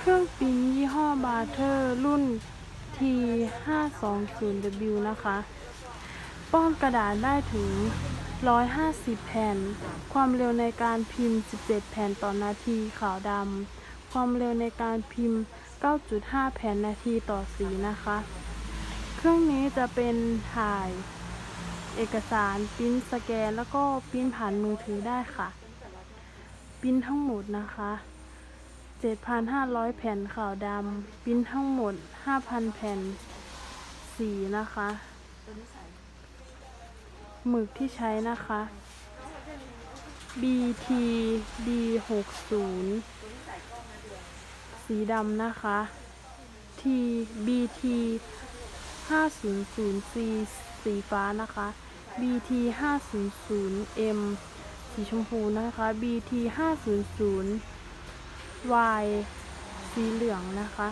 เครื่องปิ้นยี่ห้อบาเทอร์รุ่น T520W นะคะ ป้อนกระดาษได้ถึง 150 แผ่น ความเร็วในการพิมพ์ 17 แผ่นต่อนาทีขาวดำ ความเร็วในการพิมพ์ 9.5 แผ่นนาทีต่อสีนะคะ เครื่องนี้จะเป็นถ่ายเอกสารปริ้นสแกน แล้วก็ปริ้นผ่านมือถือได้ค่ะปริ้นทั้งหมดนะคะ 7,500 แผ่นขาวดำปิ้นทั้งหมด 5,000 แผ่นสีนะคะ หมึกที่ใช้นะคะ BT D60 สีดำนะคะ T BT 500C สีฟ้านะคะ BT 500M สีชมพูนะคะ BT 500 วายสีเหลืองนะคะ